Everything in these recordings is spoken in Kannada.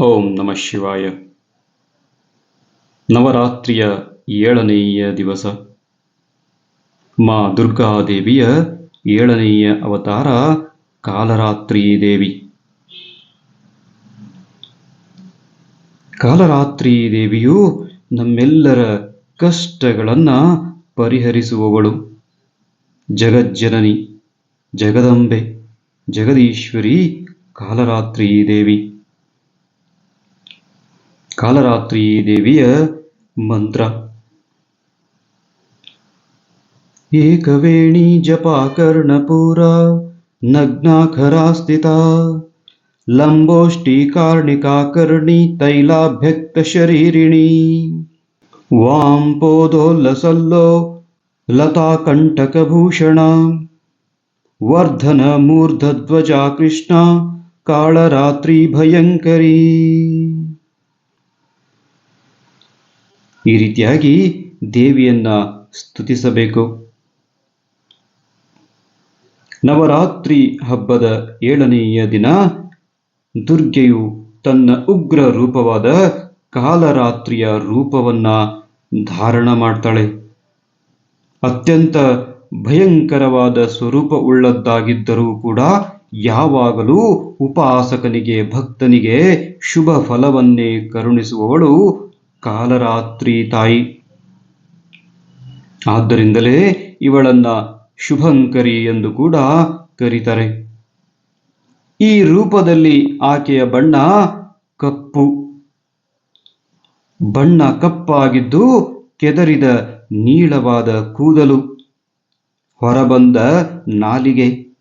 ಓಂ ನಮಃ ಶಿವಾಯ. ನವರಾತ್ರಿಯ ಏಳನೆಯ ದಿವಸ. ಮಾ ದುರ್ಗಾದೇವಿಯ ಏಳನೆಯ ಅವತಾರ ಕಾಲರಾತ್ರಿ ದೇವಿ. ಕಾಲರಾತ್ರಿ ದೇವಿಯು ನಮ್ಮೆಲ್ಲರ ಕಷ್ಟಗಳನ್ನು ಪರಿಹರಿಸುವವಳು. ಜಗಜ್ಜನನಿ, ಜಗದಂಬೆ, ಜಗದೀಶ್ವರಿ ಕಾಲರಾತ್ರಿ ದೇವಿ. कालरात्री देवीय मन्त्र। एकवेणी जपाकर्णपूरा नग्नाखरास्थिता। लम्बोष्टि कार्णिकाकर्णी तैलाभ्यक्तशरीरिणी। वां पोदो लसल्लो लताकण्टकभूषणा। वर्धनमूर्धध्वजा कृष्णा कालरात्रि भयङ्करी। ಈ ರೀತಿಯಾಗಿ ದೇವಿಯನ್ನ ಸ್ತುತಿಸಬೇಕು. ನವರಾತ್ರಿ ಹಬ್ಬದ ಏಳನೆಯ ದಿನ ದುರ್ಗೆಯು ತನ್ನ ಉಗ್ರ ರೂಪವಾದ ಕಾಲರಾತ್ರಿಯ ರೂಪವನ್ನ ಧಾರಣ ಮಾಡ್ತಾಳೆ. ಅತ್ಯಂತ ಭಯಂಕರವಾದ ಸ್ವರೂಪ ಉಳ್ಳದ್ದಾಗಿದ್ದರೂ ಕೂಡ ಯಾವಾಗಲೂ ಉಪಾಸಕನಿಗೆ, ಭಕ್ತನಿಗೆ ಶುಭ ಫಲವನ್ನೇ ಕರುಣಿಸುವವಳು ಕಾಲರಾತ್ರಿ ತಾಯಿ. ಆದ್ದರಿಂದಲೇ ಇವಳನ್ನ ಶುಭಂಕರಿ ಎಂದು ಕೂಡ ಕರೀತಾರೆ. ಈ ರೂಪದಲ್ಲಿ ಆಕೆಯ ಬಣ್ಣ ಕಪ್ಪು. ಬಣ್ಣ ಕಪ್ಪಾಗಿದ್ದು ಕೆದರಿದ ನೀಳವಾದ ಕೂದಲು. ಹೊರಬಂದ ನಾಲಿಗೆ.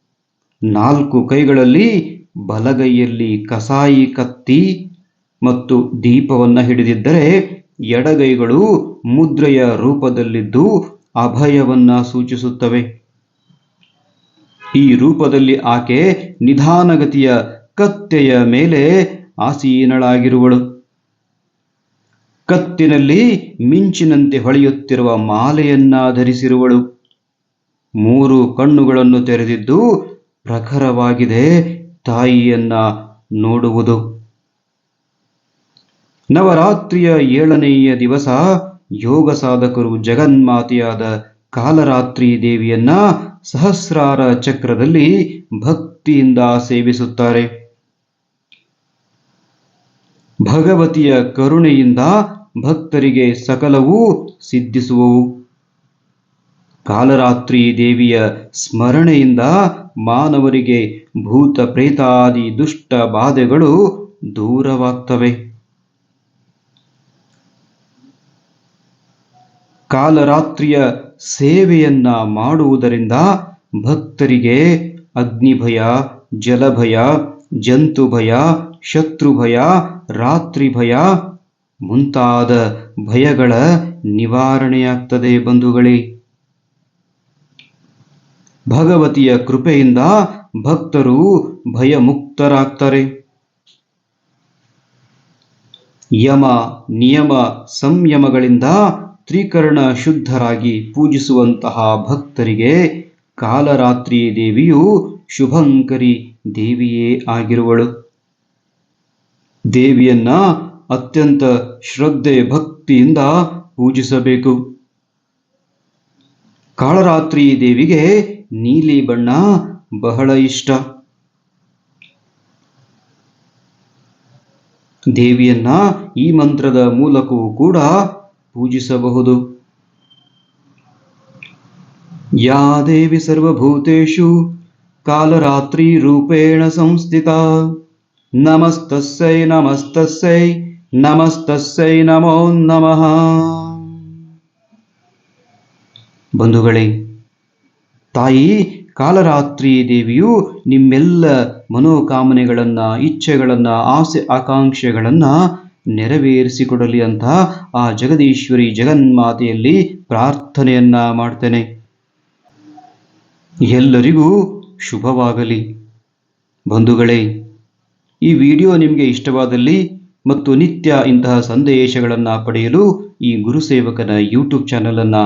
ನಾಲ್ಕು ಕೈಗಳಲ್ಲಿ ಬಲಗೈಯಲ್ಲಿ ಕಸಾಯಿ ಕತ್ತಿ. ಮತ್ತು ದೀಪವನ್ನ ಹಿಡಿದಿದ್ದರೆ ಎಡಗೈಗಳು ಮುದ್ರೆಯ ರೂಪದಲ್ಲಿದ್ದು ಅಭಯವನ್ನ ಸೂಚಿಸುತ್ತವೆ. ಈ ರೂಪದಲ್ಲಿ ಆಕೆ ನಿಧಾನಗತಿಯ ಕತ್ತೆಯ ಮೇಲೆ ಆಸೀನಳಾಗಿರುವಳು. ಕತ್ತಿನಲ್ಲಿ ಮಿಂಚಿನಂತೆ ಹೊಳೆಯುತ್ತಿರುವ ಮಾಲೆಯನ್ನ ಧರಿಸಿರುವಳು ಮೂರು ಕಣ್ಣುಗಳನ್ನು ತೆರೆದಿದ್ದು ಪ್ರಖರವಾಗಿದೆ ತಾಯಿಯನ್ನ ನೋಡುವುದು. ನವರಾತ್ರಿಯ ಏಳನೆಯ ದಿವಸ ಯೋಗ ಸಾಧಕರು ಜಗನ್ಮಾತೆಯಾದ ಕಾಲರಾತ್ರಿ ದೇವಿಯನ್ನ ಸಹಸ್ರಾರ ಚಕ್ರದಲ್ಲಿ ಭಕ್ತಿಯಿಂದ ಸೇವಿಸುತ್ತಾರೆ. ಭಗವತಿಯ ಕರುಣೆಯಿಂದ ಭಕ್ತರಿಗೆ ಸಕಲವೂ ಸಿದ್ಧಿಸುವವು. ಕಾಲರಾತ್ರಿ ದೇವಿಯ ಸ್ಮರಣೆಯಿಂದ ಮಾನವರಿಗೆ ಭೂತ ಪ್ರೇತಾದಿ ದುಷ್ಟ ಬಾಧೆಗಳು ದೂರವಾಗ್ತವೆ. ಕಾಲರಾತ್ರಿಯ ಸೇವೆಯನ್ನ ಮಾಡುವುದರಿಂದ ಭಕ್ತರಿಗೆ ಅಗ್ನಿಭಯ, ಜಲಭಯ ಜಂತು ಭಯ ಶತ್ರು ಭಯ ರಾತ್ರಿ ಭಯ ಮುಂತಾದ ಭಯಗಳ ನಿವಾರಣೆಯಾಗ್ತದೆ ಬಂಧುಗಳೇ. ಭಗವತಿಯ ಕೃಪೆಯಿಂದ ಭಕ್ತರು ಭಯಮುಕ್ತರಾಗ್ತಾರೆ. ಯಮ, ನಿಯಮ, ಸಂಯಮಗಳಿಂದ ತ್ರಿಕರಣ ಶುದ್ಧರಾಗಿ ಪೂಜಿಸುವಂತಹ ಭಕ್ತರಿಗೆ ಕಾಲರಾತ್ರಿ ದೇವಿಯು ಶುಭಂಕರಿ ದೇವಿಯೇ ಆಗಿರುವಳು. ದೇವಿಯನ್ನ ಅತ್ಯಂತ ಶ್ರದ್ಧೆ ಭಕ್ತಿಯಿಂದ ಪೂಜಿಸಬೇಕು. ಕಾಳರಾತ್ರಿ ದೇವಿಗೆ ನೀಲಿ ಬಣ್ಣ ಬಹಳ ಇಷ್ಟ. ದೇವಿಯನ್ನ ಈ ಮಂತ್ರದ ಮೂಲಕವೂ ಕೂಡ ಪೂಜಿಸಬಹುದು. ಯಾ ದೇವಿ ಸರ್ವಭೂತೇಷು ಕಾಲರಾತ್ರಿ ರೂಪೇಣ ಸಂಸ್ಥಿತ. ನಮಸ್ತಸ್ಸೈ ನಮಸ್ತಸ್ಸೈ ನಮಸ್ತಸ್ಸೈ ನಮೋ ನಮಃ. ಬಂಧುಗಳೇ, ತಾಯಿ, ಕಾಲರಾತ್ರಿ ದೇವಿಯು ನಿಮ್ಮೆಲ್ಲ ಮನೋಕಾಮನೆಗಳನ್ನು, ಇಚ್ಛೆಗಳನ್ನ, ಆಸೆ, ಆಕಾಂಕ್ಷೆಗಳನ್ನ ನೆರವೇರಿಸಿಕೊಡಲಿ ಅಂತ ಆ ಜಗದೀಶ್ವರಿ ಜಗನ್ಮಾತೆಯಲ್ಲಿ ಪ್ರಾರ್ಥನೆಯನ್ನ ಮಾಡ್ತೇನೆ. ಎಲ್ಲರಿಗೂ ಶುಭವಾಗಲಿ. ಬಂಧುಗಳೇ, ಈ ವಿಡಿಯೋ ನಿಮಗೆ ಇಷ್ಟವಾದಲ್ಲಿ ಮತ್ತು ನಿತ್ಯ ಇಂತಹ ಸಂದೇಶಗಳನ್ನು ಪಡೆಯಲು ಈ ಗುರುಸೇವಕನ ಯೂಟ್ಯೂಬ್ ಚಾನಲನ್ನು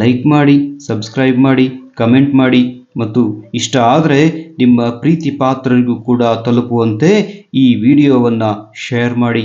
ಲೈಕ್ ಮಾಡಿ, ಸಬ್ಸ್ಕ್ರೈಬ್ ಮಾಡಿ, ಕಮೆಂಟ್ ಮಾಡಿ ಮತ್ತು ಇಷ್ಟ ಆದರೆ ನಿಮ್ಮ ಪ್ರೀತಿ ಪಾತ್ರರಿಗೂ ಕೂಡ ತಲುಪುವಂತೆ ಈ ವಿಡಿಯೋವನ್ನು ಶೇರ್ ಮಾಡಿ.